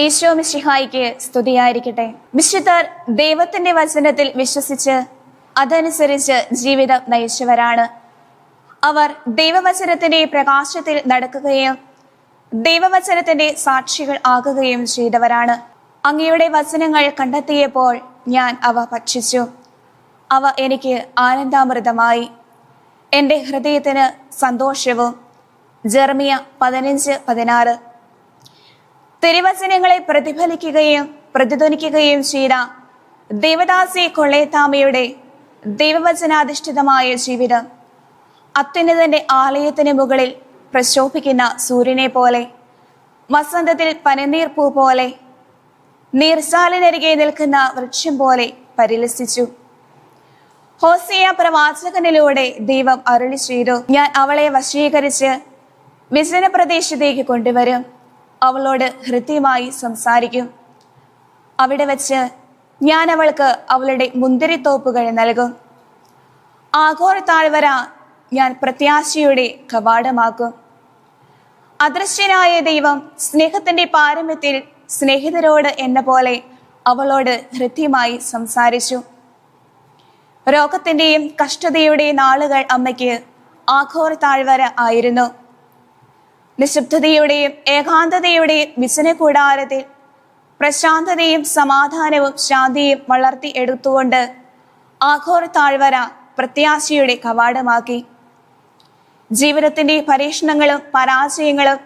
ഈശോ മിശിഹായിക്ക് സ്തുതിയായിരിക്കട്ടെ. വിശുദ്ധർ ദൈവത്തിന്റെ വചനത്തിൽ വിശ്വസിച്ച് അതനുസരിച്ച് ജീവിതം നയിച്ചവരാണ്. അവർ ദൈവവചനത്തിന്റെ പ്രകാശത്തിൽ നടക്കുകയും ദൈവവചനത്തിന്റെ സാക്ഷികൾ ആകുകയും ചെയ്തവരാണ്. അങ്ങയുടെ വചനങ്ങൾ കണ്ടെത്തിയപ്പോൾ ഞാൻ അവ ഭക്ഷിച്ചു. അവ എനിക്ക് ആനന്ദാമൃതമായി. എന്റെ ഹൃദയത്തിന് സന്തോഷവും ജെർമിയ പതിനഞ്ച് പതിനാറ് തിരുവചനങ്ങളെ പ്രതിഫലിക്കുകയും പ്രതിധ്വനിക്കുകയും ചെയ്ത ദേവദാസി കൊള്ളേത്താമയുടെ ദൈവവചനാധിഷ്ഠിതമായ ജീവിതം അത്യുന്നതന്റെ ആലയത്തിന് മുകളിൽ പ്രശോഭിക്കുന്ന സൂര്യനെ പോലെ വസന്തത്തിൽ പനനീർ പൂ പോലെ നീർച്ചാലിനരികെ നിൽക്കുന്ന വൃക്ഷം പോലെ പരിലസിച്ചു. ഹോസിയ പ്രവാചകനിലൂടെ ദൈവം അരുളി ചെയ്തു ഞാൻ അവളെ വശീകരിച്ച് വിജന പ്രദേശത്തേക്ക് കൊണ്ടുവരും. അവളോട് ഹൃദ്യമായി സംസാരിക്കും. അവിടെ വച്ച് ഞാൻ അവൾക്ക് അവളുടെ മുന്തിരിത്തോപ്പുകൾ നൽകും. ആഘോര താഴ്വര ഞാൻ പ്രത്യാശയുടെ കവാടമാക്കും. അദൃശ്യനായ ദൈവം സ്നേഹത്തിന്റെ പാരമ്യത്തിൽ സ്നേഹിതരോട് എന്ന പോലെ അവളോട് ഹൃദ്യമായി സംസാരിച്ചു. രോഗത്തിന്റെയും കഷ്ടതയുടെയും നാളുകൾ അമ്മയ്ക്ക് ആഘോര താഴ്വര ആയിരുന്നു. നിശബ്ദതയുടെയും ഏകാന്തതയുടെയും വിസന കൂടാരത്തിൽ പ്രശാന്തതയും സമാധാനവും ശാന്തിയും വളർത്തി എടുത്തുകൊണ്ട് ആഘോർ താഴ്വര പ്രത്യാശയുടെ കവാടമാക്കി. ജീവിതത്തിന്റെ പരീക്ഷണങ്ങളും പരാജയങ്ങളും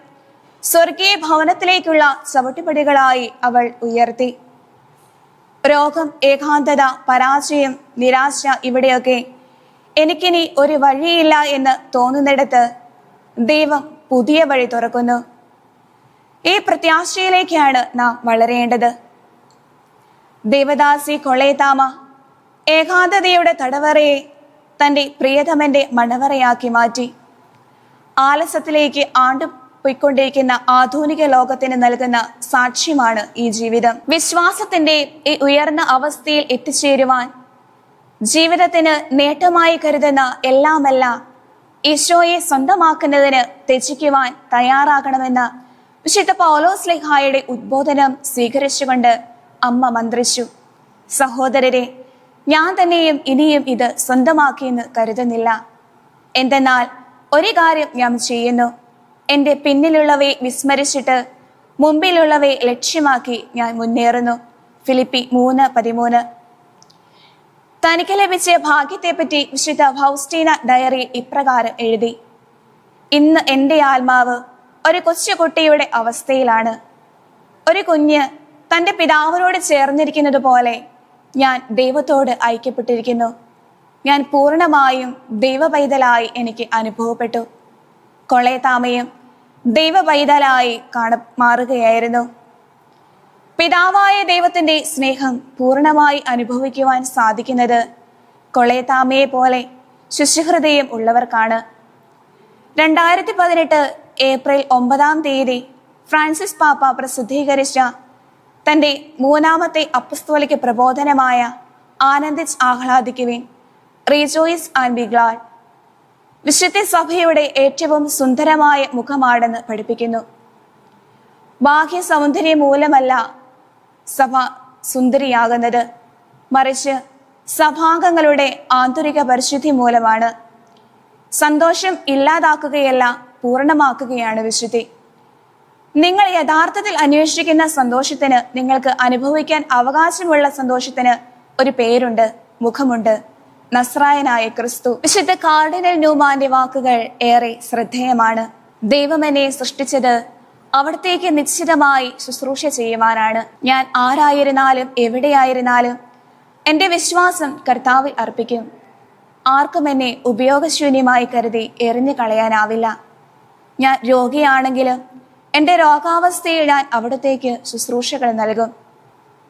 സ്വർഗീയ ഭവനത്തിലേക്കുള്ള ചവിട്ടുപടികളായി അവൾ ഉയർത്തി. രോഗം ഏകാന്തത പരാജയം നിരാശ ഇവിടെയൊക്കെ എനിക്കിനി ഒരു വഴിയില്ല എന്ന് തോന്നുന്നിടത്ത് ദൈവം പുതിയ വഴി തുറക്കുന്നു. ഈ പ്രത്യാശയിലേക്കാണ് നാം വളരേണ്ടത്. ദേവദാസി കൊളേതാമ ഏകാന്തതയുടെ തടവറയെ തന്റെ പ്രിയതമന്റെ മണവറയാക്കി മാറ്റി. ആലസത്തിലേക്ക് ആണ്ടു പൊയ്ക്കൊണ്ടിരിക്കുന്ന ആധുനിക ലോകത്തിന് നൽകുന്ന സാക്ഷ്യമാണ് ഈ ജീവിതം. വിശ്വാസത്തിന്റെ ഈ ഉയർന്ന അവസ്ഥയിൽ എത്തിച്ചേരുവാൻ ജീവിതത്തിന് നേട്ടമായി കരുതുന്ന എല്ലാമെല്ലാം ഈശോയെ സ്വന്തമാക്കുന്നതിന് ത്യജിക്കുവാൻ തയ്യാറാകണമെന്ന വിശുദ്ധ പൗലോസ് ലേഖായുടെ ഉദ്ബോധനം സ്വീകരിച്ചുകൊണ്ട് അമ്മ മന്ത്രിച്ചു. സഹോദരരെ ഞാൻ തന്നെയും ഇനിയും ഇത് സ്വന്തമാക്കിയെന്ന് കരുതുന്നില്ല. എന്തെന്നാൽ ഒരു കാര്യം ഞാൻ ചെയ്യുന്നു. എന്റെ പിന്നിലുള്ളവയെ വിസ്മരിച്ചിട്ട് മുമ്പിലുള്ളവയെ ലക്ഷ്യമാക്കി ഞാൻ മുന്നേറുന്നു. ഫിലിപ്പി മൂന്ന് പതിമൂന്ന് തനിക്ക് ലഭിച്ച ഭാഗ്യത്തെപ്പറ്റി വിശുദ്ധ ഫൗസ്റ്റീന ഡയറി ഇപ്രകാരം എഴുതി. ഇന്ന് എന്റെ ആത്മാവ് ഒരു കൊച്ചുകുട്ടിയുടെ അവസ്ഥയിലാണ്. ഒരു കുഞ്ഞ് തന്റെ പിതാവിനോട് ചേർന്നിരിക്കുന്നത് പോലെ ഞാൻ ദൈവത്തോട് ഐക്യപ്പെട്ടിരിക്കുന്നു. ഞാൻ പൂർണമായും ദൈവപൈതലായി എനിക്ക് അനുഭവപ്പെട്ടു. കൊളയത്താമയും ദൈവപൈതലായി കാണ മാറുകയായിരുന്നു. പിതാവായ ദൈവത്തിന്റെ സ്നേഹം പൂർണമായി അനുഭവിക്കുവാൻ സാധിക്കുന്നത് കൊളയത്താമയെ പോലെ ശുശ്രഹൃദയം ഉള്ളവർക്കാണ്. രണ്ടായിരത്തി പതിനെട്ട് ഏപ്രിൽ ഒമ്പതാം തീയതി ഫ്രാൻസിസ് പാപ്പ പ്രസിദ്ധീകരിച്ച തന്റെ മൂന്നാമത്തെ അപ്പസ്തോലിക പ്രബോധനമായ ആനന്ദിച്ച് ആഹ്ലാദിക്കുവിൻ റീജോയിസ് ആൻഡ് ബി വിശുദ്ധ സഭയുടെ ഏറ്റവും സുന്ദരമായ മുഖമാണെന്ന് പഠിപ്പിക്കുന്നു. ബാഹ്യ സൗന്ദര്യം മൂലമല്ല സഭ സുന്ദരിയാകുന്നത് മറിച്ച് സഭാംഗങ്ങളുടെ ആന്തരിക പരിശുദ്ധി മൂലമാണ്. സന്തോഷം ഇല്ലാതാക്കുകയല്ല പൂർണമാക്കുകയാണ് വിശുദ്ധി. നിങ്ങൾ യഥാർത്ഥത്തിൽ അന്വേഷിക്കുന്ന സന്തോഷത്തിന് നിങ്ങൾക്ക് അനുഭവിക്കാൻ അവകാശമുള്ള സന്തോഷത്തിന് ഒരു പേരുണ്ട് മുഖമുണ്ട്. നസ്രായനായ ക്രിസ്തു. വിശുദ്ധ കാർഡിനൽ ന്യൂമാന്റെ വാക്കുകൾ ഏറെ ശ്രദ്ധേയമാണ്. ദൈവം സൃഷ്ടിച്ചത് അവിടത്തേക്ക് നിശ്ചിതമായി ശുശ്രൂഷ ചെയ്യുവാനാണ്. ഞാൻ ആരായിരുന്നാലും എവിടെയായിരുന്നാലും എന്റെ വിശ്വാസം കർത്താവിൽ അർപ്പിക്കും. ആർക്കും എന്നെ ഉപയോഗശൂന്യമായി കരുതി എറിഞ്ഞു കളയാനാവില്ല. ഞാൻ രോഗിയാണെങ്കിലും എന്റെ രോഗാവസ്ഥയിൽ ഞാൻ അവിടത്തേക്ക് ശുശ്രൂഷകൾ നൽകും.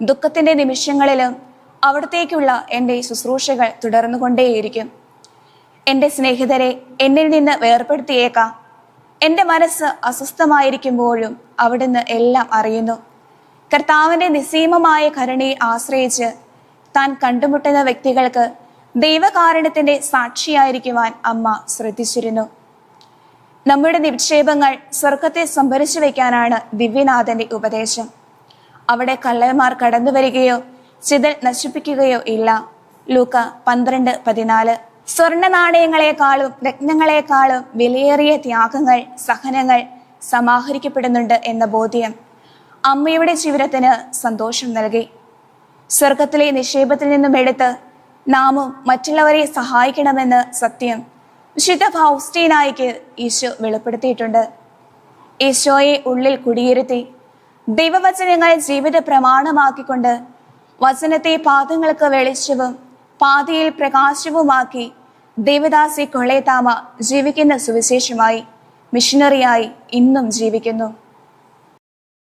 ദുഃഖത്തിന്റെ നിമിഷങ്ങളിലും അവിടത്തേക്കുള്ള എന്റെ ശുശ്രൂഷകൾ തുടർന്നുകൊണ്ടേയിരിക്കും. എന്റെ സ്നേഹിതരെ എന്നിൽ നിന്ന് വേർപെടുത്തിയേക്കാം എന്റെ മനസ്സ് അസ്വസ്ഥമായിരിക്കുമ്പോഴും അവിടുന്ന് എല്ലാം അറിയുന്നു. കർത്താവിന്റെ നിസീമമായ കരുണയെ ആശ്രയിച്ച് താൻ കണ്ടുമുട്ടുന്ന വ്യക്തികൾക്ക് ദൈവകാരണത്തിന്റെ സാക്ഷിയായിരിക്കുവാൻ അമ്മ ശ്രദ്ധിച്ചിരുന്നു. നമ്മുടെ നിക്ഷേപങ്ങൾ സ്വർഗത്തെ സംഭരിച്ചു വയ്ക്കാനാണ് ദിവ്യനാഥന്റെ ഉപദേശം. അവിടെ കള്ളന്മാർ കടന്നു വരികയോ ചിതൽ നശിപ്പിക്കുകയോ ഇല്ല. ലൂക്ക പന്ത്രണ്ട് പതിനാല്. സ്വർണ നാണയങ്ങളെക്കാളും രത്നങ്ങളെക്കാളും വിലയേറിയ ത്യാഗങ്ങൾ സഹനങ്ങൾ സമാഹരിക്കപ്പെടുന്നുണ്ട് എന്ന ബോധ്യം അമ്മയുടെ ജീവിതത്തിന് സന്തോഷം നൽകി. സ്വർഗത്തിലെ നിക്ഷേപത്തിൽ നിന്നും എടുത്ത് നാമും മറ്റുള്ളവരെ സഹായിക്കണമെന്ന് സത്യം വിശുദ്ധ ഫൗസ്റ്റീനായിക്ക് ഈശോ വെളിപ്പെടുത്തിയിട്ടുണ്ട്. ഈശോയെ ഉള്ളിൽ കുടിയിരുത്തി ദൈവവചനങ്ങൾ ജീവിത പ്രമാണമാക്കിക്കൊണ്ട് വചനത്തെ പാദങ്ങൾക്ക് വെളിച്ചവും പാതയിൽ പ്രകാശവുമാക്കി ദേവദാസി കൊളേതാമ ജീവിക്കുന്ന സുവിശേഷമായി മിഷനറിയായി ഇന്നും ജീവിക്കുന്നു.